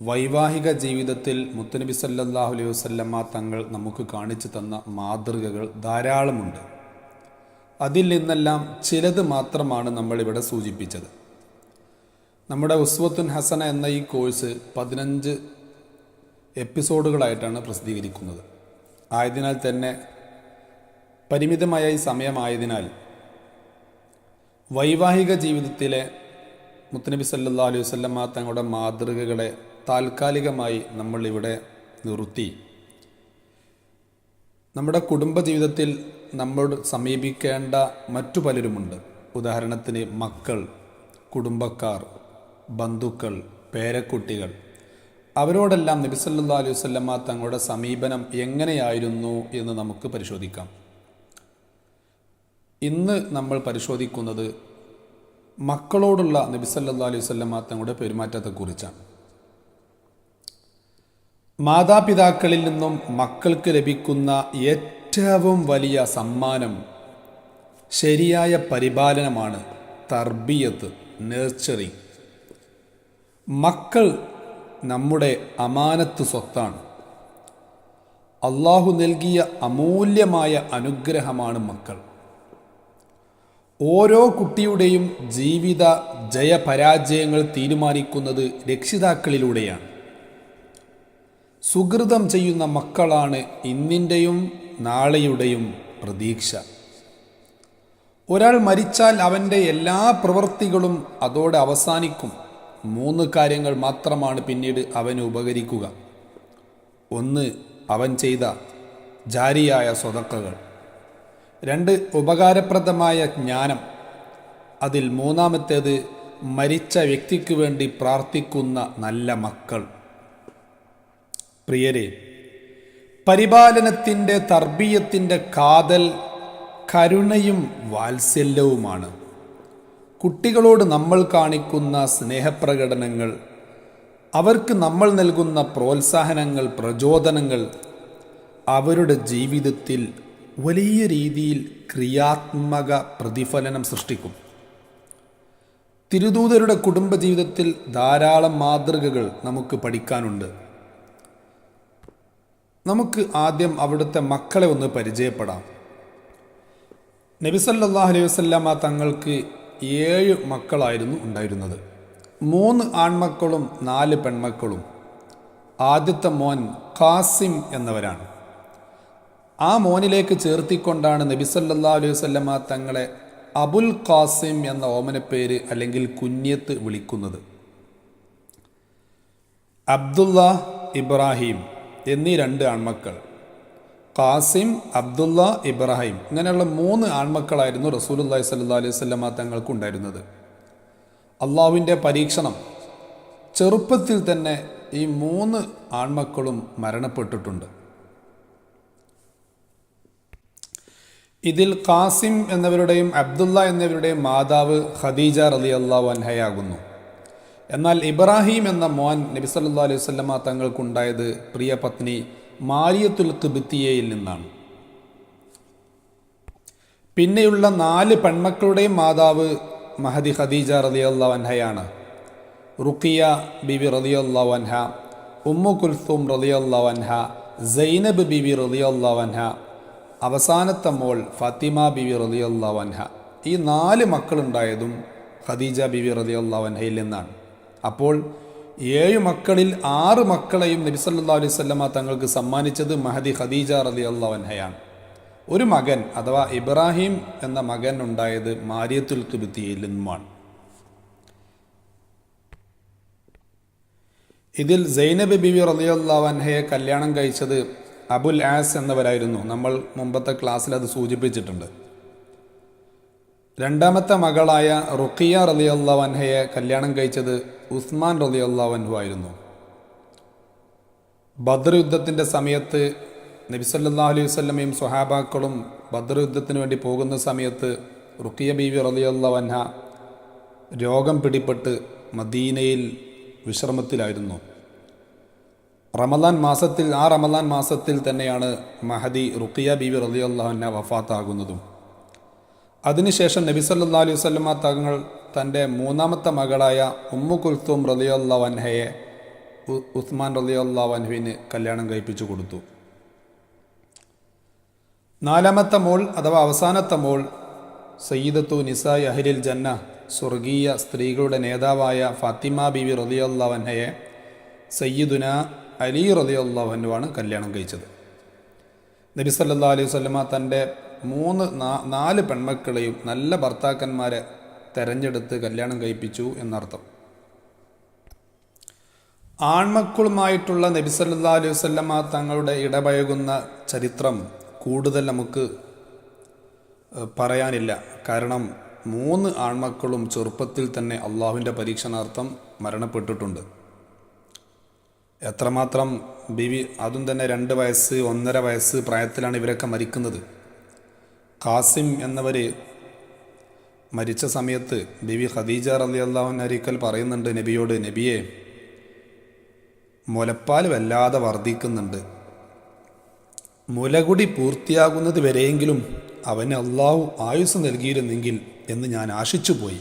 വൈവാഹിക ജീവിതത്തിൽ മുത്തനബി സല്ലാഹു അലൈഹി വസ്ല്ലമ്മ തങ്ങൾ നമുക്ക് കാണിച്ചു തന്ന മാതൃകകൾ ധാരാളമുണ്ട്. അതിൽ നിന്നെല്ലാം ചിലത് മാത്രമാണ് നമ്മളിവിടെ സൂചിപ്പിച്ചത്. നമ്മുടെ ഉസ്വത്തുൻ ഹസന എന്ന ഈ കോഴ്സ് പതിനഞ്ച് എപ്പിസോഡുകളായിട്ടാണ് പ്രസിദ്ധീകരിക്കുന്നത്. ആയതിനാൽ തന്നെ പരിമിതമായ ഈ സമയമായതിനാൽ വൈവാഹിക ജീവിതത്തിലെ മുത്തനബി സല്ലാ അലൈഹി വല്ലമ്മ തങ്ങളുടെ മാതൃകകളെ താൽക്കാലികമായി നമ്മൾ ഇവിടെ നിർത്തി. നമ്മുടെ കുടുംബ ജീവിതത്തിൽ നമ്മൾ സമീപിക്കേണ്ട മറ്റു പലരുമുണ്ട്. ഉദാഹരണത്തിന് മക്കൾ കുടുംബക്കാർ ബന്ധുക്കൾ പേരക്കുട്ടികൾ. അവരോടെല്ലാം നബിസല്ലാ അലൈഹി സ്വല്ലമ്മ തങ്ങളുടെ സമീപനം എങ്ങനെയായിരുന്നു എന്ന് നമുക്ക് പരിശോധിക്കാം. ഇന്ന് നമ്മൾ പരിശോധിക്കുന്നത് മക്കളോടുള്ള നബിസല്ലാ അലൈഹി സ്വല്ലമ്മ തങ്ങളുടെ പെരുമാറ്റത്തെക്കുറിച്ചാണ്. മാതാപിതാക്കളിൽ നിന്നും മക്കൾക്ക് ലഭിക്കുന്ന ഏറ്റവും വലിയ സമ്മാനം ശരിയായ പരിപാലനമാണ് തർബിയത്ത് നേർച്ചറിങ് മക്കൾ നമ്മുടെ അമാനത്ത് സ്വത്താണ്. അള്ളാഹു നൽകിയ അമൂല്യമായ അനുഗ്രഹമാണ് മക്കൾ. ഓരോ കുട്ടിയുടെയും ജീവിത ജയപരാജയങ്ങൾ തീരുമാനിക്കുന്നത് രക്ഷിതാക്കളിലൂടെയാണ്. സുഹൃതം ചെയ്യുന്ന മക്കളാണ് ഇന്നിന്റെയും നാളെയുടെയും പ്രതീക്ഷ. ഒരാൾ മരിച്ചാൽ അവന്റെ എല്ലാ പ്രവൃത്തികളും അതോടെ അവസാനിക്കും. മൂന്ന് കാര്യങ്ങൾ മാത്രമാണ് പിന്നീട് അവന് ഉപകരിക്കുക. ഒന്ന് അവൻ ചെയ്ത ജാരിയായ സ്വതക്കകൾ. രണ്ട് ഉപകാരപ്രദമായ ജ്ഞാനം. അതിൽ മൂന്നാമത്തേത് മരിച്ച വ്യക്തിക്ക് വേണ്ടി പ്രാർത്ഥിക്കുന്ന നല്ല മക്കൾ. പ്രിയരെ പരിപാലനത്തിന്റെ തർബീയത്തിന്റെ കാതൽ കരുണയും വാത്സല്യവുമാണ്. കുട്ടികളോട് നമ്മൾ കാണിക്കുന്ന സ്നേഹപ്രകടനങ്ങൾ അവർക്ക് നമ്മൾ നൽകുന്ന പ്രോത്സാഹനങ്ങൾ പ്രചോദനങ്ങൾ അവരുടെ ജീവിതത്തിൽ വലിയ രീതിയിൽ ക്രിയാത്മക പ്രതിഫലനം സൃഷ്ടിക്കും. തിരുദൂതരുടെ കുടുംബജീവിതത്തിൽ ധാരാളം മാതൃകകൾ നമുക്ക് പഠിക്കാനുണ്ട്. നമുക്ക് ആദ്യം അവിടുത്തെ മക്കളെ ഒന്ന് പരിചയപ്പെടാം. നബിസല്ലാഹു അലൈഹി വസ്ലാമ തങ്ങൾക്ക് ഏഴ് മക്കളായിരുന്നു ഉണ്ടായിരുന്നത്. മൂന്ന് ആൺമക്കളും നാല് പെൺമക്കളും. ആദ്യത്തെ മോൻ ഖാസിം എന്നവരാണ്. ആ മോനിലേക്ക് ചേർത്തിക്കൊണ്ടാണ് നബിസല്ലാ അലൈഹി വസ്ലമ തങ്ങളെ അബുൽ ഖാസിം എന്ന ഓമനപ്പേര് അല്ലെങ്കിൽ കുഞ്ഞത്ത് വിളിക്കുന്നത്. അബ്ദുള്ള ഇബ്രാഹിം എന്നീ രണ്ട് ആൺമക്കൾ. ഖാസിം അബ്ദുള്ള ഇബ്രാഹിം ഇങ്ങനെയുള്ള മൂന്ന് ആൺമക്കളായിരുന്നു റസൂലുല്ലാഹി സല്ലാ അലൈഹി സ്വല്ലമ തങ്ങൾക്കുണ്ടായിരുന്നത്. അള്ളാഹുവിന്റെ പരീക്ഷണം. ചെറുപ്പത്തിൽ തന്നെ ഈ മൂന്ന് ആൺമക്കളും മരണപ്പെട്ടിട്ടുണ്ട്. ഇതിൽ ഖാസിം എന്നവരുടെയും അബ്ദുള്ള എന്നിവരുടെയും മാതാവ് ഖദീജ റലി അള്ളാഹു അൻഹയാകുന്നു. എന്നാൽ ഇബ്രാഹിം എന്ന മോൻ നബി സല്ലാ അലൈഹി വല്ലമ തങ്ങൾക്കുണ്ടായത് പ്രിയ പത്നി മാരിയത്തുൽ കിബിത്തിയയിൽ നിന്നാണ്. പിന്നെയുള്ള നാല് പെൺമക്കളുടെയും മാതാവ് മഹദി ഖദീജ റലിയല്ലാ വൻഹയാണ് റുക്കിയ ബിബി റലിയല്ലാ വൻഹ ഉമ്മു കുൽസും റലിയല്ലാ വൻഹ സൈനബ് ബിബി റലിയല്ലാ വൻഹ അവസാനത്തെ മോൾ ഫാത്തിമ ബിബി റലിയല്ലാ വൻഹ ഈ നാല് മക്കളുണ്ടായതും ഖദീജ ബിബി റലിയല്ലാ വൻഹയിൽ നിന്നാണ്. അപ്പോൾ ഏഴ് മക്കളിൽ ആറ് മക്കളെയും നബി സല്ലാ അലൈഹി സ്വല്ലമ തങ്ങൾക്ക് സമ്മാനിച്ചത് മഹദി ഖദീജ റലി അള്ളവൻഹയാണ് ഒരു മകൻ അഥവാ ഇബ്രാഹിം എന്ന മകൻ ഉണ്ടായത് മാരിയത്തുൽ കിബിത്തിയിൽ നിന്നുമാണ്. ഇതിൽ സൈനബ് ബിബി റലിയല്ലാവൻഹയെ കല്യാണം കഴിച്ചത് അബുൽ ആസ് എന്നവരായിരുന്നു. നമ്മൾ മുമ്പത്തെ ക്ലാസ്സിൽ അത് സൂചിപ്പിച്ചിട്ടുണ്ട്. രണ്ടാമത്തെ മകളായ റുഖിയ റലിയല്ലാവൻഹയെ കല്യാണം കഴിച്ചത് ഉസ്മാൻ റലിയല്ലാവൻഹു ആയിരുന്നു. ബദർ യുദ്ധത്തിന്റെ സമയത്ത് നബിസല്ലാ അലൈഹി വല്ലമയും സുഹാബാക്കളും ബദർ യുദ്ധത്തിന് വേണ്ടി പോകുന്ന സമയത്ത് റുക്കിയ ബീവി റലിയല്ലാവൻഹ രോഗം പിടിപ്പെട്ട് മദീനയിൽ വിശ്രമത്തിലായിരുന്നു. റമദാൻ മാസത്തിൽ ആ റമദാൻ മാസത്തിൽ തന്നെയാണ് മഹദി റുക്കിയ ബീവി റലിയല്ലാഹന്ന വഫാത്താകുന്നതും. അതിനുശേഷം നബി സല്ലാ അലൈഹി വല്ലമ തങ്ങൾ തന്റെ മൂന്നാമത്തെ മകളായ ഉമ്മു കുൽത്തും റലിയുള്ള വൻഹയെ ഉസ്മാൻ റലിയുള്ള വൻഹുവിന് കല്യാണം കഴിപ്പിച്ചു കൊടുത്തു. നാലാമത്തെ മോൾ അഥവാ അവസാനത്തെ മോൾ സയ്യിദത്തു നിസായ് അഹ്ലിൽ ജന്ന സ്വർഗീയ സ്ത്രീകളുടെ നേതാവായ ഫാത്തിമ ബിവി വൻഹയെ സയ്യിദുന അലി റലിയുള്ള വൻഹുവാണ് കല്യാണം കഴിച്ചത്. നബി സല്ലാ അലൈഹി വസല്ലമ തന്റെ മൂന്ന് നാല് പെൺമക്കളെയും നല്ല ഭർത്താക്കന്മാരെ തെരഞ്ഞെടുത്ത് കല്യാണം കഴിപ്പിച്ചു എന്നർത്ഥം. ആൺമക്കളുമായിട്ടുള്ള നബി സല്ലാ അലൈഹി വസല്ലമ തങ്ങളുടെ ഇടപഴകുന്ന ചരിത്രം കൂടുതൽ നമുക്ക് പറയാനില്ല. കാരണം മൂന്ന് ആൺമക്കളും ചെറുപ്പത്തിൽ തന്നെ അള്ളാഹുവിന്റെ പരീക്ഷണാർത്ഥം മരണപ്പെട്ടിട്ടുണ്ട്. എത്രമാത്രം ബിവി അതും തന്നെ രണ്ട് വയസ്സ് ഒന്നര വയസ്സ് പ്രായത്തിലാണ് ഇവരൊക്കെ മരിക്കുന്നത്. ഖാസിം എന്നവർ മരിച്ച സമയത്ത് ബിവി ഖദീജ റലി അള്ളാഹുൻ ഒരിക്കൽ പറയുന്നുണ്ട് നബിയോട് നബിയെ മുലപ്പാൽ വല്ലാതെ വർദ്ധിക്കുന്നുണ്ട്. മുലകുടി പൂർത്തിയാകുന്നത് വരെയെങ്കിലും അവന് അള്ളാഹു ആയുസ് നൽകിയിരുന്നെങ്കിൽ എന്ന് ഞാൻ ആശിച്ചുപോയി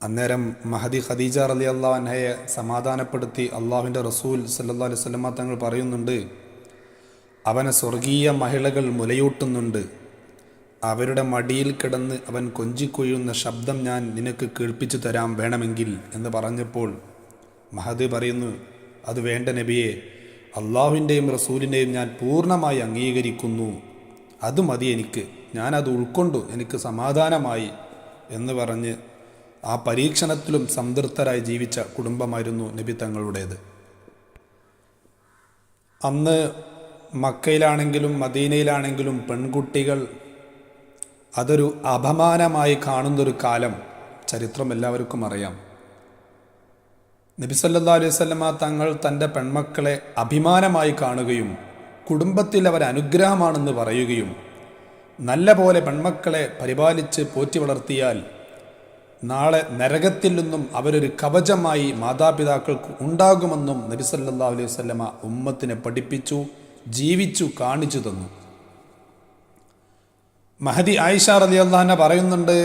അന്നേരം മഹദി ഖദീജ റലി അള്ളാഹ്നയെ സമാധാനപ്പെടുത്തി അള്ളാഹുവിന്റെ റസൂൽ സല്ലാ അലൈഹി തങ്ങൾ പറയുന്നുണ്ട് അവനെ സ്വർഗീയ മഹിളകൾ മുലയൂട്ടുന്നുണ്ട്. അവരുടെ മടിയിൽ കിടന്ന് അവൻ കൊഞ്ചിക്കൊയ്യുന്ന ശബ്ദം ഞാൻ നിനക്ക് കേൾപ്പിച്ചു തരാം വേണമെങ്കിൽ എന്ന് പറഞ്ഞപ്പോൾ മഹദ് പറയുന്നു അത് വേണ്ട നബിയെ അള്ളാഹുവിന്റെയും റസൂലിന്റെയും ഞാൻ പൂർണമായി അംഗീകരിക്കുന്നു. അത് മതി എനിക്ക്. ഞാനത് ഉൾക്കൊണ്ടു. എനിക്ക് സമാധാനമായി. എന്ന് പറഞ്ഞ് ആ പരീക്ഷണത്തിലും സംതൃപ്തരായി ജീവിച്ച കുടുംബമായിരുന്നു നബി തങ്ങളുടേത്. അന്ന് മക്കയിലാണെങ്കിലും മദീനയിലാണെങ്കിലും പെൺകുട്ടികൾ അതൊരു അപമാനമായി കാണുന്നൊരു കാലം. ചരിത്രം എല്ലാവർക്കും അറിയാം. നബിസല്ലാ അലൈഹി സ്വലമ തങ്ങൾ തന്റെ പെൺമക്കളെ അഭിമാനമായി കാണുകയും കുടുംബത്തിൽ അവർ അനുഗ്രഹമാണെന്ന് പറയുകയും നല്ല പോലെ പെൺമക്കളെ പരിപാലിച്ച് പോറ്റി വളർത്തിയാൽ നാളെ നരകത്തിൽ നിന്നും അവരൊരു കവചമായി മാതാപിതാക്കൾക്ക് ഉണ്ടാകുമെന്നും നബിസല്ലാ അലൈഹി വസല്ലമ ഉമ്മത്തിനെ പഠിപ്പിച്ചു. ജീവിച്ചു കാണിച്ചു തന്നു. മഹദി ആയിഷ റലി അള്ളാഹന പറയുന്നുണ്ട്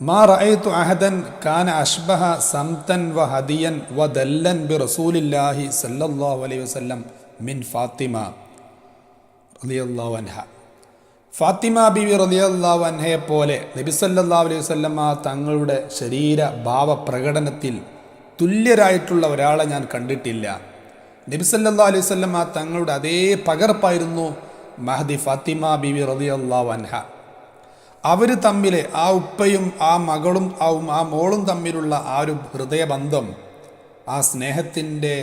മാ റഅയ്തു അഹദൻ കാന അഷ്ബഹ സംതൻ വ ഹദിയൻ വ ദല്ലൻ ബി റസൂലില്ലാഹി സല്ലല്ലാഹു അലൈഹി വസല്ലം മിൻ ഫാത്തിമ റളിയല്ലാഹു അൻഹ. ഫാത്തിമ ബിവി റളിയല്ലാഹു അൻഹയെ പോലെ നബി സല്ലല്ലാഹു അലൈഹി വസല്ലമ തങ്ങളുടെ ശരീര ഭാവ പ്രകടനത്തിൽ തുല്യരായിട്ടുള്ള ഒരാളെ ഞാൻ കണ്ടിട്ടില്ല. നബി സല്ലല്ലാഹു അലൈഹി വസല്ലമ തങ്ങളുടെ അതേ പകർപ്പായിരുന്നു മഹദി ഫാത്തിമ ബിവി റളിയല്ലാഹു അൻഹ. അവർ തമ്മിലെ ആ ഉപ്പയും ആ മകളും ആ ആ മോളും തമ്മിലുള്ള ആ ഒരു ഹൃദയബന്ധം ആ സ്നേഹത്തിന്റെ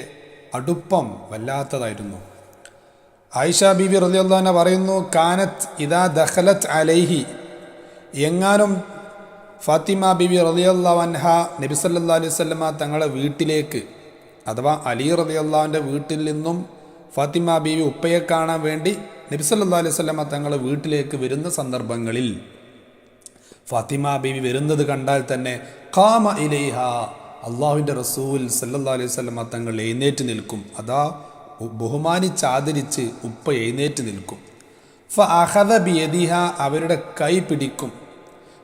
അടുപ്പം വല്ലാത്തതായിരുന്നു. ആയിഷ ബീബി റലിയല്ലാന പറയുന്നു കാനത്ത് ഇതാ ദഖലത്ത് അലൈഹി. എങ്ങാനും ഫാത്തിമ ബിബി റതി നബി നബിസല്ലാ അലൈഹി സ്വല്ലമ തങ്ങളെ വീട്ടിലേക്ക് അഥവാ അലി റലിയല്ലാവിന്റെ വീട്ടിൽ നിന്നും ഫാത്തിമ ബീവി ഉപ്പയെ കാണാൻ വേണ്ടി നബി സല്ലാ അലൈഹി സ്വലമ തങ്ങൾ വീട്ടിലേക്ക് വരുന്ന സന്ദർഭങ്ങളിൽ ഫാത്തിമ ബീവി വരുന്നത് കണ്ടാൽ തന്നെ കാമ ഇലൈഹ അള്ളാഹുവിന്റെ റസൂൽ സല്ലാ അലൈഹി സ്വലമ തങ്ങൾ എഴുന്നേറ്റ് നിൽക്കും. അതാ ബഹുമാനിച്ച് ബഹുമാനിച്ചാദരിച്ച് ഉപ്പ എഴുന്നേറ്റ് നിൽക്കും. ഫ അഹദ ബിയദിഹ അവരുടെ കൈ പിടിക്കും.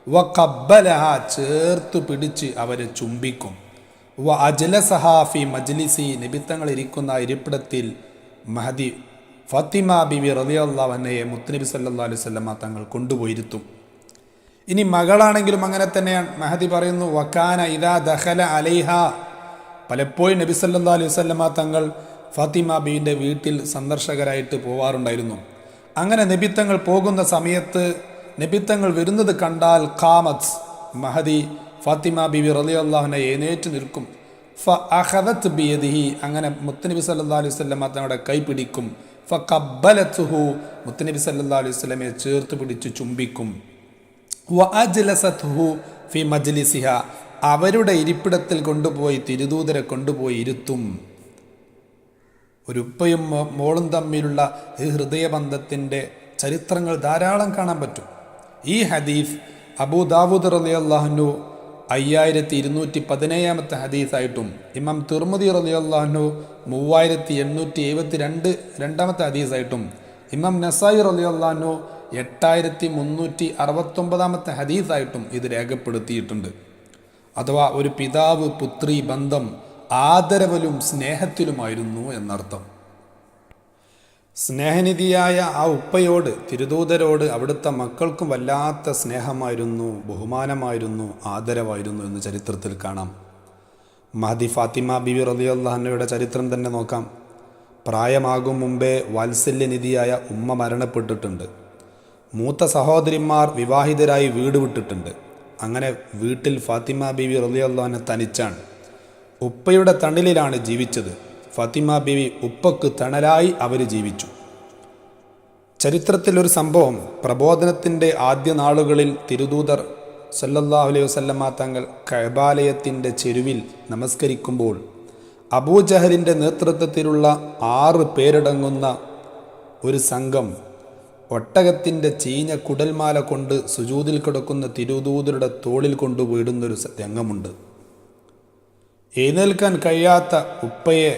വ കബ്ബലഹ ചേർത്ത് പിടിച്ച് അവരെ ചുംബിക്കും. വ അജലസഹാഫി മജ്ലിസി നിബിത്തങ്ങൾ ഇരിക്കുന്ന ഇരിപ്പിടത്തിൽ മഹദി ഫാത്തിമ ബിബി റളിയല്ലാഹുവിനെ മുത്തുനബി സല്ലല്ലാഹു അലൈഹി വസല്ലമ തങ്ങൾ കൊണ്ടുപോയിരുത്തും. ഇനി മകളാണെങ്കിലും അങ്ങനെ തന്നെയാണ്. മഹദി പറയുന്നു വക്കാന ഇദാ ദഹല അലൈഹ. പലപ്പോഴും നബി സല്ലാ അലൈഹി വസല്ലമ തങ്ങൾ ഫാത്തിമ ബീവിന്റെ വീട്ടിൽ സന്ദർശകരായിട്ട് പോവാറുണ്ടായിരുന്നു. അങ്ങനെ നബിത്തങ്ങൾ പോകുന്ന സമയത്ത് നബിത്തങ്ങൾ വരുന്നത് കണ്ടാൽ കാമത് മഹദി ഫാത്തിമ ബിബി റലി അള്ളാഹുനെ എഴുന്നേറ്റ് നിൽക്കും. ഫ അഹദത്ത് ബിയദിഹി. അങ്ങനെ മുത്തനബി സല്ലാ അലൈഹി സ്വല്ലം തങ്ങളുടെ കൈ പിടിക്കും. ഫ കബ്ബലത്തുഹു. മുത്തനബി സല്ലാ അലൈഹി വസല്ലമയെ ചേർത്ത് പിടിച്ച് ചുംബിക്കും. വ വഅജ്ലസത്ഹു ഫി മജ്ലിസിഹ. അവരുടെ ഇരിപ്പിടത്തിൽ കൊണ്ടുപോയി തിരുദൂതരെ കൊണ്ടുപോയി ഇരുത്തും. ഒരു ഉപ്പയും മോളും തമ്മിലുള്ള ഈ ഹൃദയബന്ധത്തിന്റെ ചരിത്രങ്ങൾ ധാരാളം കാണാൻ പറ്റും. ഈ ഹദീഫ് അബൂ ദാവൂദ് റലി അള്ളാഹുനു അയ്യായിരത്തി ഇരുന്നൂറ്റി പതിനേഴാമത്തെ ഹദീസായിട്ടും ഇമാം തിർമുദി റലി അള്ളാഹുനു മൂവായിരത്തി എണ്ണൂറ്റി എഴുപത്തി രണ്ട് രണ്ടാമത്തെ ഹദീസായിട്ടും ഇമാം നസായി റലി അള്ളാഹുനു എട്ടായിരത്തി മുന്നൂറ്റി അറുപത്തൊമ്പതാമത്തെ ഹദീസായിട്ടും ഇത് രേഖപ്പെടുത്തിയിട്ടുണ്ട്. അഥവാ ഒരു പിതാവ് പുത്രി ബന്ധം ആദരവലും സ്നേഹത്തിലുമായിരുന്നു എന്നർത്ഥം. സ്നേഹനിധിയായ ആ ഉപ്പയോട് തിരുദൂതരോട് അവിടുത്തെ മക്കൾക്കും വല്ലാത്ത സ്നേഹമായിരുന്നു ബഹുമാനമായിരുന്നു ആദരവായിരുന്നു എന്ന് ചരിത്രത്തിൽ കാണാം. മഹദി ഫാത്തിമ ബിബി റലിയുള്ളഹന്നയുടെ ചരിത്രം തന്നെ നോക്കാം. പ്രായമാകും മുമ്പേ വാത്സല്യനിധിയായ ഉമ്മ മരണപ്പെട്ടിട്ടുണ്ട്. മൂത്ത സഹോദരിമാർ വിവാഹിതരായി വീട് വിട്ടിട്ടുണ്ട്. അങ്ങനെ വീട്ടിൽ ഫാത്തിമ ബിബി റലിയുള്ളഹനെ തനിച്ചാണ്. ഉപ്പയുടെ തണലിലാണ് ജീവിച്ചത്. ഫാത്തിമ ബിവി ഉപ്പക്ക് തണലായി അവർ ജീവിച്ചു. ചരിത്രത്തിലൊരു സംഭവം പ്രബോധനത്തിന്റെ ആദ്യ നാളുകളിൽ തിരുദൂതർ സല്ലല്ലാഹു അലൈഹി വസല്ലമ തങ്ങൾ കൈബാലയത്തിന്റെ ചെരുവിൽ നമസ്കരിക്കുമ്പോൾ അബൂജഹലിന്റെ നേതൃത്വത്തിലുള്ള ആറ് പേരടങ്ങുന്ന ഒരു സംഘം ഒട്ടകത്തിന്റെ ചീഞ്ഞ കുടൽമാല കൊണ്ട് സുജൂതിൽ കിടക്കുന്ന തിരുദൂതരുടെ തോളിൽ കൊണ്ടുപോയിടുന്നൊരു രംഗമുണ്ട്. എഴുന്നേൽക്കാൻ കഴിയാത്ത ഉപ്പയെ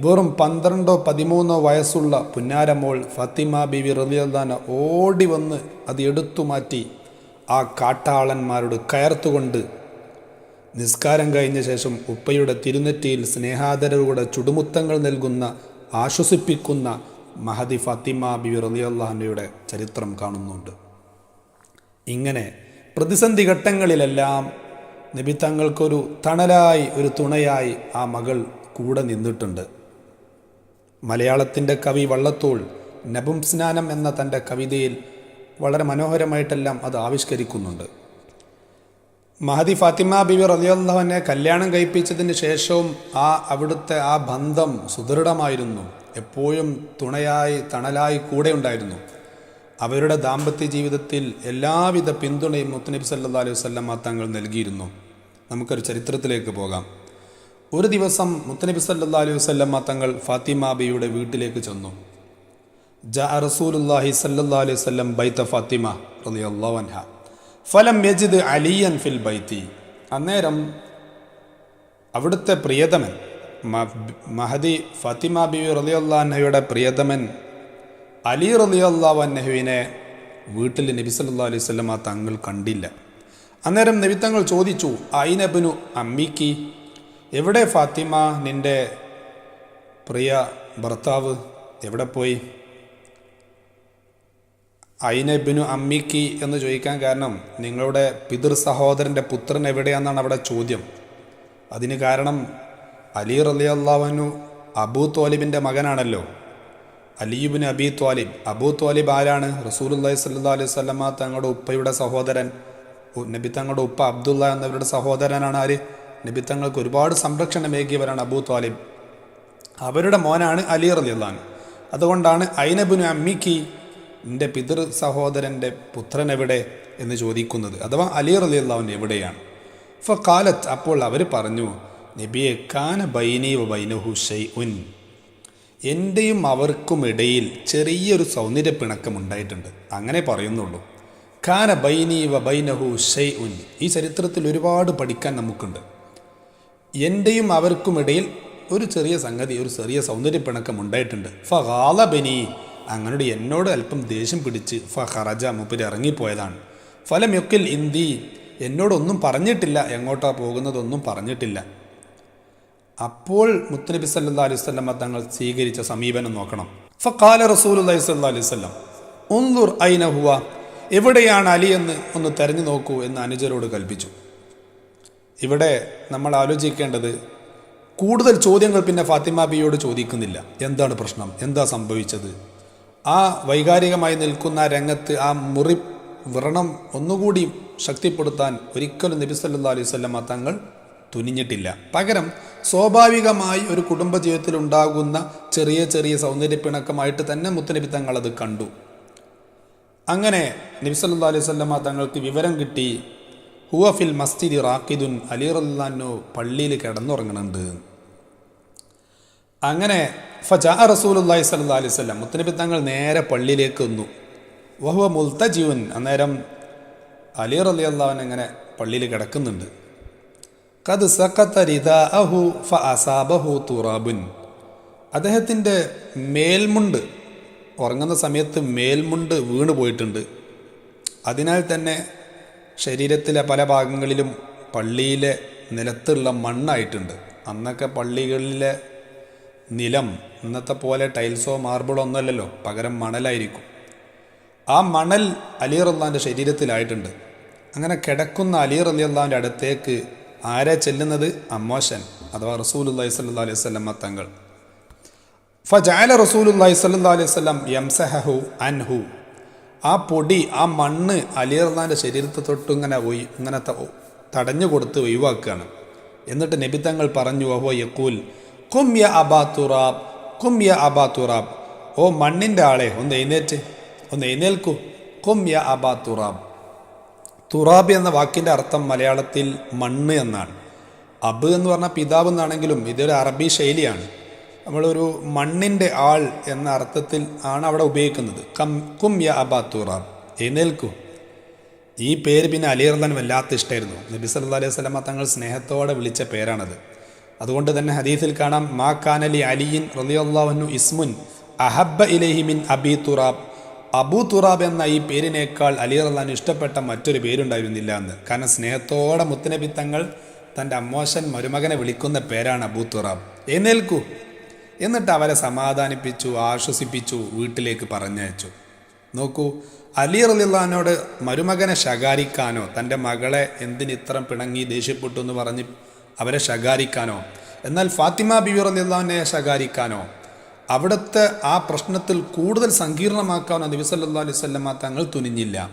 വെറും പന്ത്രണ്ടോ പതിമൂന്നോ വയസ്സുള്ള പുന്നാരമോൾ ഫത്തിമ ബിവി റലിയല്ലാന ഓടി വന്ന് അത് എടുത്തു മാറ്റി ആ കാട്ടാളന്മാരോട് കയർത്തുകൊണ്ട് നിസ്കാരം കഴിഞ്ഞ ശേഷം ഉപ്പയുടെ തിരുനെറ്റിയിൽ സ്നേഹാദരവുടെ ചുടുമുത്തങ്ങൾ നൽകുന്ന ആശ്വസിപ്പിക്കുന്ന മഹദി ഫത്തിമ ബിവി റലിയല്ലാഹനയുടെ ചരിത്രം കാണുന്നുണ്ട്. ഇങ്ങനെ പ്രതിസന്ധി ഘട്ടങ്ങളിലെല്ലാം നബി തങ്ങൾക്കൊരു തണലായി ഒരു തുണയായി ആ മകൾ കൂടെ നിന്നിട്ടുണ്ട്. മലയാളത്തിന്റെ കവി വള്ളത്തോൾ നബും സ്നാനം എന്ന തന്റെ കവിതയിൽ വളരെ മനോഹരമായിട്ടെല്ലാം അത് ആവിഷ്കരിക്കുന്നുണ്ട്. മഹദി ഫാത്തിമ ബിബി റലിയുള്ളവനെ കല്യാണം കഴിപ്പിച്ചതിന് ശേഷവും ആ അവിടുത്തെ ആ ബന്ധം സുദൃഢമായിരുന്നു. എപ്പോഴും തുണയായി തണലായി കൂടെ ഉണ്ടായിരുന്നു. അവരുടെ ദാമ്പത്യ ജീവിതത്തിൽ എല്ലാവിധ പിന്തുണയും മുത്തനബി സല്ലാ അലൈഹി വസ്ലമ തങ്ങൾ നൽകിയിരുന്നു. നമുക്കൊരു ചരിത്രത്തിലേക്ക് പോകാം. ഒരു ദിവസം മുത്തനബി സല്ലാ അലൈഹി വസ്ലമ തങ്ങൾ ഫാത്തിമ ബിയുടെ വീട്ടിലേക്ക് ചെന്നു. ജാ റസൂലുല്ലാഹി സല്ലാ അലൈഹി വസ്ലം ബൈത്ത ഫാത്തിമ റളിയല്ലാഹു അൻഹ. ഫലം യജിദ് അലിയൻ ഫിൽ ബൈത്തി. അന്നേരം അവിടുത്തെ പ്രിയതമൻ മഹദി ഫാത്തിമ ബിബി റളിയല്ലാഹയുടെ പ്രിയതമൻ അലി റളിയല്ലാഹുവിനെ വീട്ടിൽ നബി സല്ലാ അലൈഹി സ്വലമ തങ്ങൾ കണ്ടില്ല. അന്നേരം നബി തങ്ങൾ ചോദിച്ചു ഐനബിനു അമ്മിക്ക് എവിടെ ഫാത്തിമ നിന്റെ പ്രിയ ഭർത്താവ്? എവിടെ പോയി? ഐനബിനു അമ്മിക്ക് എന്ന് ചോദിക്കാൻ കാരണം നിങ്ങളുടെ പിതൃ സഹോദരന്റെ പുത്രൻ എവിടെയാണെന്നാണ് അവിടെ ചോദ്യം. അതിന് കാരണം അലി റലി അള്ളാഹനു അബൂ തോലിബിന്റെ മകനാണല്ലോ. അലീബിൻ അബി ത്വാലിബ്. അബൂ ത്വാലിബ് ആരാണ്? റസൂലുല്ലാഹി സല്ലാ അലൈഹി സ്വലമ തങ്ങളുടെ ഉപ്പയുടെ സഹോദരൻ നബി തങ്ങളുടെ ഉപ്പ അബ്ദുള്ള എന്നവരുടെ സഹോദരനാണ് ആര്? നബി തങ്ങൾക്ക് ഒരുപാട് സംരക്ഷണമേകിയവരാണ് അബൂ ത്വാലിബ് അവരുടെ മോനാണ് അലി റലി അതുകൊണ്ടാണ് ഐനബിനു അമ്മിക്ക് എന്റെ പിതൃ സഹോദരന്റെ പുത്രൻ എവിടെ എന്ന് ചോദിക്കുന്നത്. അഥവാ അലി റലി എവിടെയാണ്? ഫ കാലത്ത് അപ്പോൾ അവർ പറഞ്ഞു നബിയെ കാന ബൈനി ബൈനഹു ഷൈ ഉൻ എന്റെയും അവർക്കും ഇടയിൽ ചെറിയൊരു സൗന്ദര്യ പിണക്കം ഉണ്ടായിട്ടുണ്ട്. അങ്ങനെ പറയുന്നുള്ളൂ. കാന ബൈനി വ ബൈനഹു ഷെയ് ഉൻ ഈ ചരിത്രത്തിൽ ഒരുപാട് പഠിക്കാൻ നമുക്കുണ്ട്. എന്റെയും അവർക്കും ഇടയിൽ ഒരു ചെറിയ സംഗതി ഒരു ചെറിയ സൗന്ദര്യ പിണക്കം ഉണ്ടായിട്ടുണ്ട്. ഫഹാല ബനി അങ്ങനോട് എന്നോട് അല്പം ദേഷ്യം പിടിച്ച് ഫഹറജ മൂപ്പര് ഇറങ്ങിപ്പോയതാണ്. ഫലമൊക്കിൽ ഇന്തി എന്നോടൊന്നും പറഞ്ഞിട്ടില്ല എങ്ങോട്ടാ പോകുന്നതൊന്നും പറഞ്ഞിട്ടില്ല. അപ്പോൾ മുത്തനബി സല്ലാ സ്വലമ തങ്ങൾ സ്വീകരിച്ച സമീപനം നോക്കണം. ഫക്കാല റസൂൽ അലൈഹി സ്വലം ഒന്നുർ ഐനഹുവ എവിടെയാണ് അലി എന്ന് ഒന്ന് തെരഞ്ഞു നോക്കൂ എന്ന് അനുജരോട് കൽപ്പിച്ചു. ഇവിടെ നമ്മൾ ആലോചിക്കേണ്ടത് കൂടുതൽ ചോദ്യങ്ങൾ പിന്നെ ഫാത്തിമ ബിയോട് ചോദിക്കുന്നില്ല. എന്താണ് പ്രശ്നം? എന്താ സംഭവിച്ചത്? ആ വൈകാരികമായി നിൽക്കുന്ന രംഗത്ത് ആ മുറി വ്രണം ഒന്നുകൂടി ശക്തിപ്പെടുത്താൻ ഒരിക്കലും നബി സല്ലാ അലൈഹി തങ്ങൾ തുനിഞ്ഞിട്ടില്ല. പകരം സ്വാഭാവികമായി ഒരു കുടുംബ ജീവിതത്തിൽ ഉണ്ടാകുന്ന ചെറിയ ചെറിയ സൗന്ദര്യപ്പിണക്കമായിട്ട് തന്നെ മുത്തനബി തങ്ങൾ അത് കണ്ടു. അങ്ങനെ നബി സല്ലാ അലൈഹി തങ്ങൾക്ക് വിവരം കിട്ടി. ഹുവ ഫിൽ മസ്ജിദി റാക്കിദുൻ അലി റല്ലാനു പള്ളിയിൽ കിടന്നുറങ്ങണുണ്ട്. അങ്ങനെ ഫജാ റസൂലുല്ലാഹി സല്ലാ അലൈഹി സ്വലം മുത്തനബി തങ്ങൾ നേരെ പള്ളിയിലേക്ക് വന്നു. വഹുവ മുൽത്തജീവൻ അന്നേരം അലി റലി അള്ളാഹൻ അങ്ങനെ പള്ളിയിൽ കിടക്കുന്നുണ്ട്. കത് സഖത്ത അഹു ഫ അസാബഹു തുറാബുൻ. അദ്ദേഹത്തിന്റെ മേൽമുണ്ട് ഉറങ്ങുന്ന സമയത്ത് മേൽമുണ്ട് വീണു പോയിട്ടുണ്ട് അതിനാൽ തന്നെ ശരീരത്തിലെ പല ഭാഗങ്ങളിലും പള്ളിയിലെ നിലത്തുള്ള മണ്ണായിട്ടുണ്ട്. അന്നൊക്കെ പള്ളികളിലെ നിലം ഇന്നത്തെ പോലെ ടൈൽസോ മാർബിളോ ഒന്നുമല്ലല്ലോ പകരം മണലായിരിക്കും. ആ മണൽ അലി റല്ലാന്റെ ശരീരത്തിലായിട്ടുണ്ട്. അങ്ങനെ കിടക്കുന്ന അലി റലിയല്ലാന്റെ അടുത്തേക്ക് ആരെ ചെല്ലുന്നത്? അമ്മോശൻ അഥവാ റസൂലുല്ലാഹി സല്ലാ അലൈഹി സ്വലമ തങ്ങൾ. ഫജാല റസൂലുല്ലാഹി സല്ലാ അലൈഹി സ്വലം യംസഹു അൻഹു. ആ പൊടി ആ മണ്ണ് അലി റല്ലാന്റെ ശരീരത്തെ തൊട്ട് ഇങ്ങനെ ഒയ് ഇങ്ങനെ തടഞ്ഞു കൊടുത്ത് ഒഴിവാക്കുകയാണ്. എന്നിട്ട് നബി തങ്ങൾ പറഞ്ഞു ഓഹോ യക്കൂൽ കും അബാ തുറാബ് കും യ അബാ തുറാബ്. ഓ മണ്ണിന്റെ ആളെ ഒന്ന് എഴുന്നേറ്റ് ഒന്ന് എഴുന്നേൽക്കൂ. കും യ അബാ തുറാബ്. തുറാബ് എന്ന വാക്കിന്റെ അർത്ഥം മലയാളത്തിൽ മണ്ണ് എന്നാണ്. അബ് എന്ന് പറഞ്ഞാൽ പിതാവ് എന്നാണെങ്കിലും ഇതൊരു അറബി ശൈലിയാണ്. നമ്മളൊരു മണ്ണിന്റെ ആൾ എന്ന അർത്ഥത്തിൽ ആണ് അവിടെ ഉപയോഗിക്കുന്നത്. കം കും യ അബാത്തുറാം എഴുന്നേൽക്കും. ഈ പേര് പിന്നെ അലിയർദാൻ വല്ലാത്ത ഇഷ്ടമായിരുന്നു നബി സല്ലാ അലൈഹി സ്വലമ തങ്ങൾ സ്നേഹത്തോടെ വിളിച്ച പേരാണത്. അതുകൊണ്ട് തന്നെ ഹദീസിൽ കാണാം മാ കാനലി അലിയിൻ റലിയല്ലാഹുനു ഇസ്മുൻ അഹബ്ബ ഇലഹിമിൻ അബി തുറാബ്. അബു തുറാബ് എന്ന ഈ പേരിനേക്കാൾ അലി റഹ്ലാൻ ഇഷ്ടപ്പെട്ട മറ്റൊരു പേരുണ്ടായിരുന്നില്ല എന്ന്. കാരണം സ്നേഹത്തോടെ മുത്തനബി തങ്ങൾ തന്റെ അമ്മോശൻ മരുമകനെ വിളിക്കുന്ന പേരാണ് അബൂ തുറാബ്. എഴുന്നേൽക്കൂ. എന്നിട്ട് അവരെ സമാധാനിപ്പിച്ചു ആശ്വസിപ്പിച്ചു വീട്ടിലേക്ക് പറഞ്ഞയച്ചു. നോക്കൂ അലി റലിള്ളഹാനോട് മരുമകനെ ശകാരിക്കാനോ തന്റെ മകളെ എന്തിനിത്രം പിണങ്ങി ദേഷ്യപ്പെട്ടു എന്ന് പറഞ്ഞ് അവരെ ശകാരിക്കാനോ എന്നാൽ ഫാത്തിമ ബിബി റലിള്ളഹാനെ ശകാരിക്കാനോ അവിടുത്തെ ആ പ്രശ്നത്തിൽ കൂടുതൽ സങ്കീർണമാക്കാനോ നബി സല്ലാ അലൈഹി സ്വല്ലമ്മ തങ്ങൾ തുനിഞ്ഞില്ല.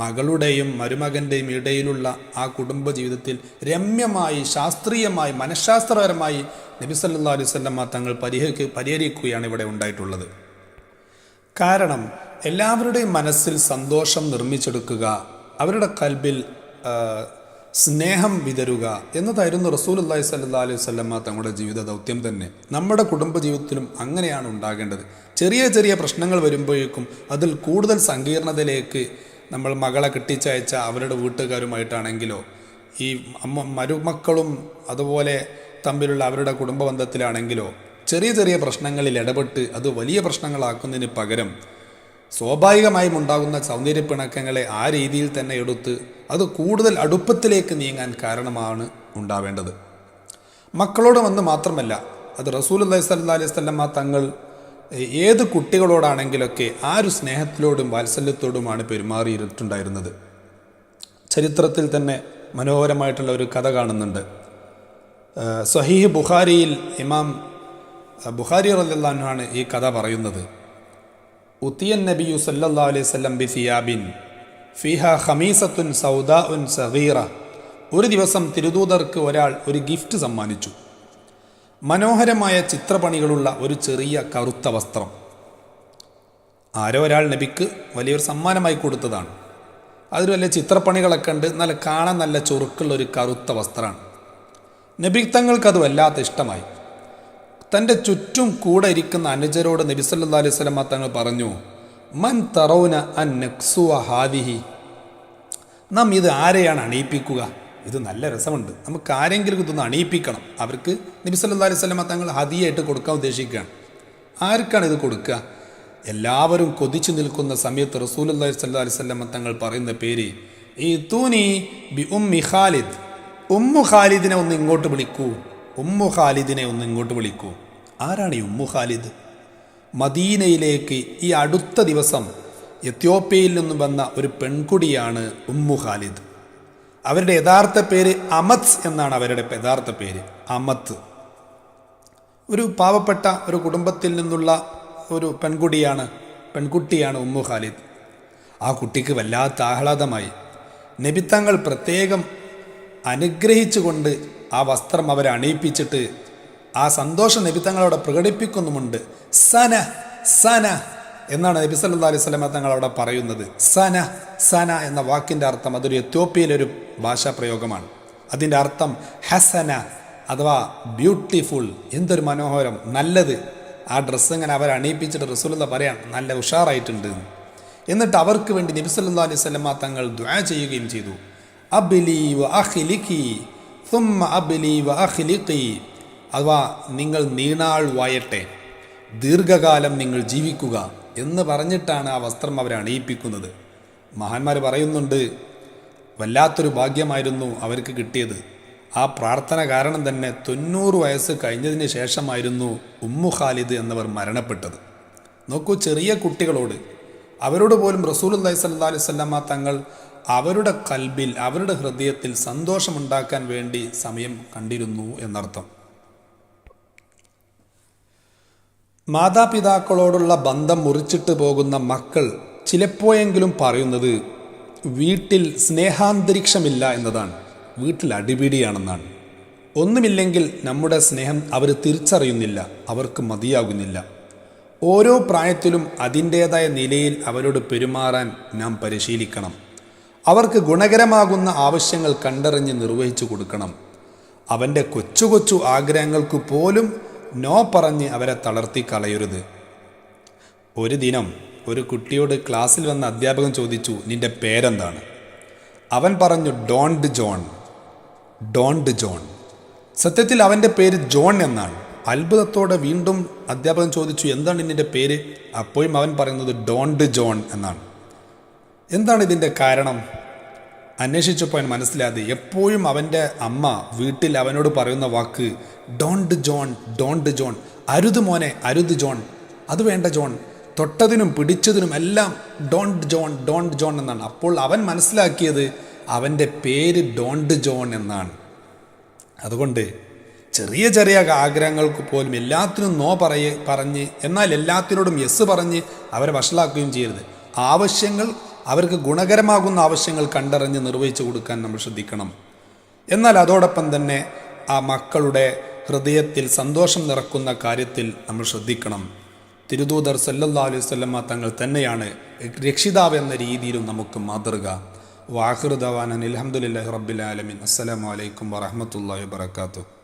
മകളുടെയും മരുമകന്റെയും ഇടയിലുള്ള ആ കുടുംബ ജീവിതത്തിൽ രമ്യമായി ശാസ്ത്രീയമായി മനഃശാസ്ത്രപരമായി നബി സല്ലാ അലൈഹി സ്വല്ലമ്മ തങ്ങൾ പരിഹരിക്ക് പരിഹരിക്കുകയാണ് ഇവിടെ ഉണ്ടായിട്ടുള്ളത്. കാരണം എല്ലാവരുടെയും മനസ്സിൽ സന്തോഷം നിർമ്മിച്ചെടുക്കുക അവരുടെ കൽബിൽ സ്നേഹം വിതരുക എന്നതായിരുന്നു റസൂൽ അള്ളാഹി സല്ലാ അലൈഹി സ്വല്ലമ്മ തങ്ങളുടെ ജീവിത ദൗത്യം തന്നെ. നമ്മുടെ കുടുംബ ജീവിതത്തിലും അങ്ങനെയാണ് ഉണ്ടാകേണ്ടത്. ചെറിയ ചെറിയ പ്രശ്നങ്ങൾ വരുമ്പോഴേക്കും അതിൽ കൂടുതൽ സങ്കീർണതയിലേക്ക് നമ്മൾ മകളെ കെട്ടിച്ചയച്ച അവരുടെ വീട്ടുകാരുമായിട്ടാണെങ്കിലോ ഈ അമ്മ മരുമക്കളും അതുപോലെ തമ്മിലുള്ള അവരുടെ കുടുംബ ബന്ധത്തിലാണെങ്കിലോ ചെറിയ ചെറിയ പ്രശ്നങ്ങളിൽ ഇടപെട്ട് അത് വലിയ പ്രശ്നങ്ങളാക്കുന്നതിന് പകരം സ്വാഭാവികമായും ഉണ്ടാകുന്ന സൗന്ദര്യ പിണക്കങ്ങളെ ആ രീതിയിൽ തന്നെ എടുത്ത് അത് കൂടുതൽ അടുപ്പത്തിലേക്ക് നീങ്ങാൻ കാരണമാണ് ഉണ്ടാവേണ്ടത്. മക്കളോട് വന്ന് മാത്രമല്ല അത് റസൂൽ അള്ളഹി സല്ലാ അലൈഹി സ്വല്ലമ്മ തങ്ങൾ ഏത് കുട്ടികളോടാണെങ്കിലൊക്കെ ആ ഒരു സ്നേഹത്തിലോടും വാത്സല്യത്തോടുമാണ് പെരുമാറിയിട്ടുണ്ടായിരുന്നത്. ചരിത്രത്തിൽ തന്നെ മനോഹരമായിട്ടുള്ള ഒരു കഥ കാണുന്നുണ്ട്. സഹീഹ് ബുഖാരിയിൽ ഇമാം ബുഹാരി റല്ലാഹുമാണ് ഈ കഥ പറയുന്നത്. ഉത്തിയൻ നബിയു സല്ലാ അലൈഹി സ്വല്ലം ബി സിയാബിൻ ഫിഹ ഖമീസത്തുൻ സൗദാ ഉൻ സഹീറ ഒരു ദിവസം തിരുദൂതർക്ക് ഒരാൾ ഒരു ഗിഫ്റ്റ് സമ്മാനിച്ചു. മനോഹരമായ ചിത്രപണികളുള്ള ഒരു ചെറിയ കറുത്ത വസ്ത്രം. ആരോ ഒരാൾ നബിക്ക് വലിയൊരു സമ്മാനമായി കൊടുത്തതാണ്. അതിൽ വലിയ ചിത്രപ്പണികളൊക്കെ ഉണ്ട്. നല്ല കാണാൻ നല്ല ചുറുക്കുള്ള ഒരു കറുത്ത വസ്ത്രമാണ്. നബി തങ്ങൾക്കത് വല്ലാത്ത ഇഷ്ടമായി. തന്റെ ചുറ്റും കൂടെ ഇരിക്കുന്ന അനുജരോട് നബി സല്ലാ അലൈഹി സ്വലമ തങ്ങൾ പറഞ്ഞു മൻ തറൗന അൻ നക്സുവ ഹാദിഹി. നാം ഇത് ആരെയാണ് അണിയിപ്പിക്കുക? ഇത് നല്ല രസമുണ്ട്. നമുക്ക് ആരെങ്കിലും ഇതൊന്ന് അണിയിപ്പിക്കണം. അവർക്ക് നബി സല്ലാ അലൈഹി സ്വലമ തങ്ങൾ ഹതിയായിട്ട് കൊടുക്കാൻ ഉദ്ദേശിക്കുകയാണ്. ആർക്കാണ് ഇത് കൊടുക്കുക? എല്ലാവരും കൊതിച്ചു നിൽക്കുന്ന സമയത്ത് റസൂൽ അള്ളാഹി സ്വല്ലാ അലൈഹി സ്വലമ തങ്ങൾ പറയുന്ന പേര് ഈ തൂനി ബി ഉമ്മി ഖാലിദ്. ഉമ്മു ഖാലിദിനെ ഒന്ന് ഇങ്ങോട്ട് വിളിക്കൂ. ഉമ്മു ഖാലിദിനെ ഒന്ന് ഇങ്ങോട്ട് വിളിക്കൂ. ആരാണ് ഈ ഉമ്മു ഖാലിദ്? മദീനയിലേക്ക് ഈ അടുത്ത ദിവസം എത്യോപ്യയിൽ നിന്നും വന്ന ഒരു പെൺകുടിയാണ് ഉമ്മു ഖാലിദ്. അവരുടെ യഥാർത്ഥ പേര് അമത്സ് എന്നാണ് അവരുടെ യഥാർത്ഥ പേര്. അമത്ത് ഒരു പാവപ്പെട്ട ഒരു കുടുംബത്തിൽ നിന്നുള്ള ഒരു പെൺകുടിയാണ് പെൺകുട്ടിയാണ് ഉമ്മു ഖാലിദ്. ആ കുട്ടിക്ക് വല്ലാത്ത ആഹ്ലാദമായി. നബിത്തങ്ങൾ പ്രത്യേകം അനുഗ്രഹിച്ചുകൊണ്ട് ആ വസ്ത്രം അവരെ അണിയിപ്പിച്ചിട്ട് ആ സന്തോഷം നബിത്തങ്ങളവിടെ പ്രകടിപ്പിക്കുന്നുമുണ്ട്. സന സന. എന്നാണ് നബി സല്ലാ അലൈഹി സ്വലമ തങ്ങൾ അവിടെ പറയുന്നത്. സന സന എന്ന വാക്കിന്റെ അർത്ഥം അതൊരു എത്യോപ്യയിലൊരു ഭാഷാ പ്രയോഗമാണ്. അതിന്റെ അർത്ഥം ഹസന അഥവാ ബ്യൂട്ടിഫുൾ എന്തൊരു മനോഹരം നല്ലത്. ആ ഡ്രസ്സ് ഇങ്ങനെ അവർ അണിയിപ്പിച്ചിട്ട് റസൂലുള്ള പറയാം നല്ല ഉഷാറായിട്ടുണ്ട് എന്ന്. എന്നിട്ട് അവർക്ക് വേണ്ടി നബി സല്ലാ അലൈഹി സ്വലമ തങ്ങൾ ദ്വാ ചെയ്യുകയും ചെയ്തു. അബിലി വ തുമ്മ അബിലി വ അഥവാ നിങ്ങൾ നീണാൾ വായട്ടെ. ദീർഘകാലം നിങ്ങൾ ജീവിക്കുക. എന്ന് പറഞ്ഞിട്ടാണ് ആ വസ്ത്രം അവരെ അണിയിപ്പിക്കുന്നത്. മഹാന്മാർ പറയുന്നുണ്ട് വല്ലാത്തൊരു ഭാഗ്യമായിരുന്നു അവർക്ക് കിട്ടിയത്. ആ പ്രാർത്ഥന കാരണം തന്നെ തൊണ്ണൂറ് വയസ്സ് കഴിഞ്ഞതിന് ശേഷമായിരുന്നു ഉമ്മു ഖാലിദ് എന്നവർ മരണപ്പെട്ടത്. നോക്കൂ ചെറിയ കുട്ടികളോട്. അവരോട് പോലും റസൂൽ അല്ലാഹി സല്ലാ അലൈഹി സ്വല്ലാമ തങ്ങൾ അവരുടെ കൽബിൽ അവരുടെ ഹൃദയത്തിൽ സന്തോഷമുണ്ടാക്കാൻ വേണ്ടി സമയം കണ്ടിരുന്നു എന്നർത്ഥം. മാതാപിതാക്കളോടുള്ള ബന്ധം മുറിച്ചിട്ട് പോകുന്ന മക്കൾ ചിലപ്പോഴെങ്കിലും പറയുന്നത് വീട്ടിൽ സ്നേഹാന്തരീക്ഷമില്ല എന്നതാണ്. വീട്ടിൽ അടിപിടിയാണെന്നാണ്. ഒന്നുമില്ലെങ്കിൽ നമ്മുടെ സ്നേഹം അവർ തിരിച്ചറിയുന്നില്ല അവർക്ക് മതിയാകുന്നില്ല. ഓരോ പ്രായത്തിലും അതിന്റേതായ നിലയിൽ അവരോട് പെരുമാറാൻ നാം പരിശീലിക്കണം. അവർക്ക് ഗുണകരമാകുന്ന ആവശ്യങ്ങൾ കണ്ടറിഞ്ഞ് നിർവഹിച്ചു കൊടുക്കണം. അവന്റെ കൊച്ചു കൊച്ചു ആഗ്രഹങ്ങൾക്ക് പോലും നോ പറഞ്ഞ് അവരെ തളർത്തി കളയരുത്. ഒരു ദിനം ഒരു കുട്ടിയോട് ക്ലാസ്സിൽ വന്ന അധ്യാപകൻ ചോദിച്ചു നിന്റെ പേരെന്താണ്? അവൻ പറഞ്ഞു ഡോണ്ട് ജോൺ. Don't John. സത്യത്തിൽ അവന്റെ പേര് ജോൺ എന്നാണ്. അത്ഭുതത്തോടെ വീണ്ടും അധ്യാപകൻ ചോദിച്ചു എന്താണ് നിന്റെ പേര്? അപ്പോഴും അവൻ പറയുന്നത് ഡോണ്ട് ജോൺ എന്നാണ്. എന്താണ് ഇതിന്റെ കാരണം? അന്വേഷിച്ചപ്പോൾ അവൻ മനസ്സിലാതെ എപ്പോഴും അവന്റെ അമ്മ വീട്ടിൽ അവനോട് പറയുന്ന വാക്ക് ഡോണ്ട് ജോൺ ഡോണ്ട് ജോൺ അരുത് മോനെ അരുത് ജോൺ അത് വേണ്ട ജോൺ തൊട്ടതിനും പിടിച്ചതിനും എല്ലാം ഡോണ്ട് ജോൺ ഡോണ്ട് ജോൺ എന്നാണ്. അപ്പോൾ അവൻ മനസ്സിലാക്കിയത് അവന്റെ പേര് ഡോണ്ട് ജോൺ എന്നാണ്. അതുകൊണ്ട് ചെറിയ ചെറിയ ആഗ്രഹങ്ങൾക്ക് പോലും എല്ലാത്തിനും നോ പറയ പറഞ്ഞ് എന്നാൽ എല്ലാത്തിനോടും യെസ് പറഞ്ഞ് അവരെ വഷളാക്കുകയും ചെയ്യരുത്. ആവശ്യങ്ങൾ അവർക്ക് ഗുണകരമാകുന്ന ആവശ്യങ്ങൾ കണ്ടറിഞ്ഞ് നിർവഹിച്ചു കൊടുക്കാൻ നമ്മൾ ശ്രദ്ധിക്കണം. എന്നാൽ അതോടൊപ്പം തന്നെ ആ മക്കളുടെ ഹൃദയത്തിൽ സന്തോഷം നിറക്കുന്ന കാര്യത്തിൽ നമ്മൾ ശ്രദ്ധിക്കണം. തിരുദൂതർ സല്ലല്ലാ അലൈഹി സ്വല്ലമ്മ തങ്ങൾ തന്നെയാണ് രക്ഷിതാവ് എന്ന രീതിയിലും നമുക്ക് മാതൃക. വാഹൃദവാനൻ അലഹമുല്ലാ റബ്ബിലാലമിൻ അസ്സലാമലൈക്കും വാഹമത്തല്ലാ വാത്തു